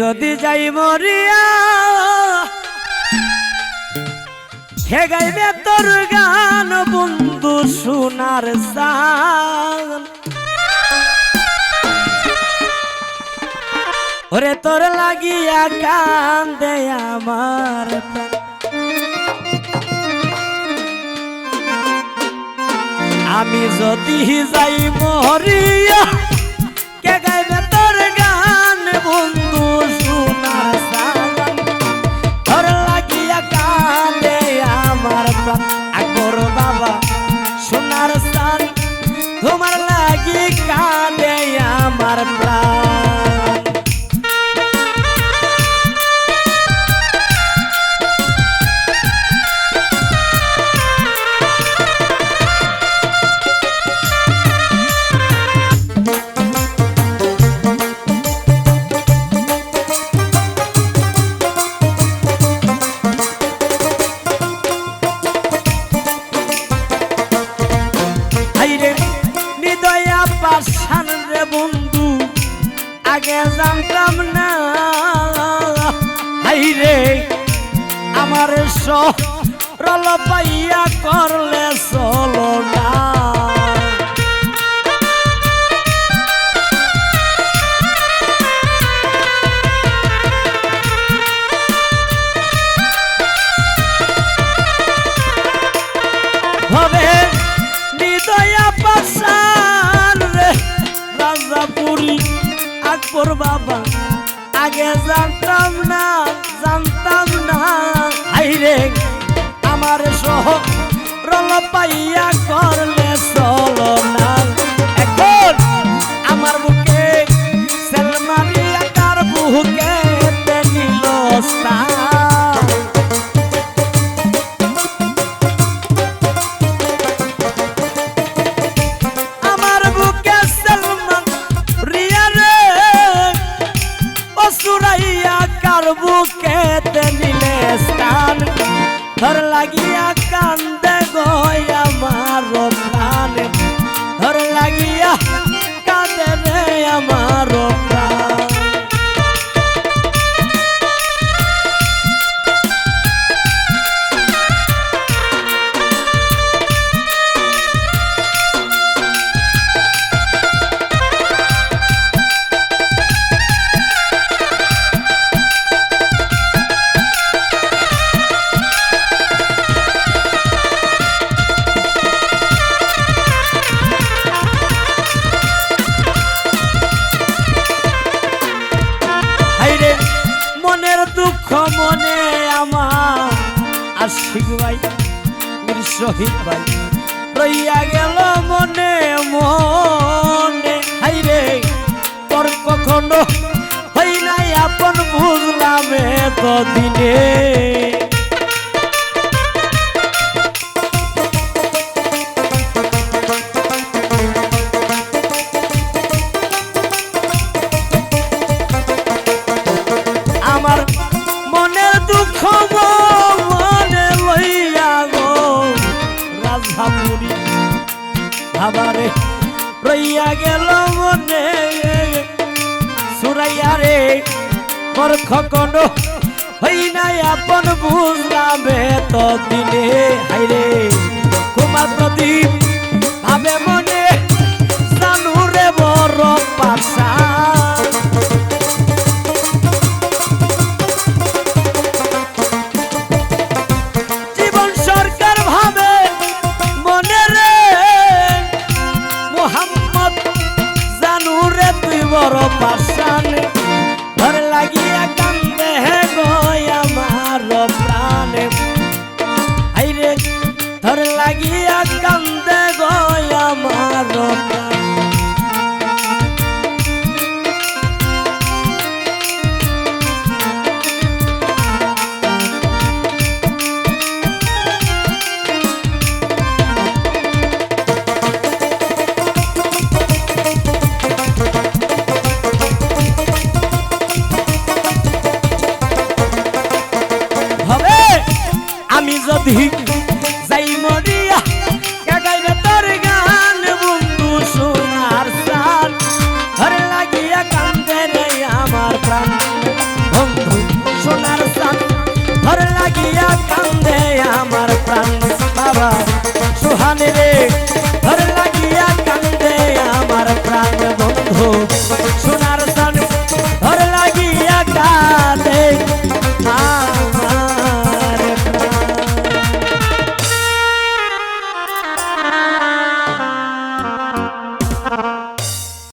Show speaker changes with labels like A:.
A: যদি যাই মরিয়া, হে গাইবে তোর গান, বন্ধু সোনার সান ওরে তোর লাগিয়া কান দে আমার আমি যদি যাই মরিয়া বন্ধু আগে জানতাম না। হাইরে আমার সরল পাইয়া করলে রাজাপুরি আকবর বাবা আগে জানতাম না জানতাম না। আইরে আমার সহ রল পাইয়া সুরাইয়া কার বুকে নিলে স্থান ধর লাগিয়া আশিক ভাই মির শহীদ ভাই। রইয়া গেল মনে মনে। হাই রে, তোর কখনো হই নাই আপন বুঝলাম তো মোর খকন হই নাই আপন বুঝাবে তো দিনে হাইরে কুমার প্রদীপ ভাবে মনে যদি যাই মরিয়া গাইবে তোর গান, বন্ধু সোনার সাল ধরে লাগিয়া কান্দে নেই আমার প্রাণ। বন্ধু সোনার সাল ঘর লাগিয়া কান্দে আমার প্রাণ। বাবা, সোহান রে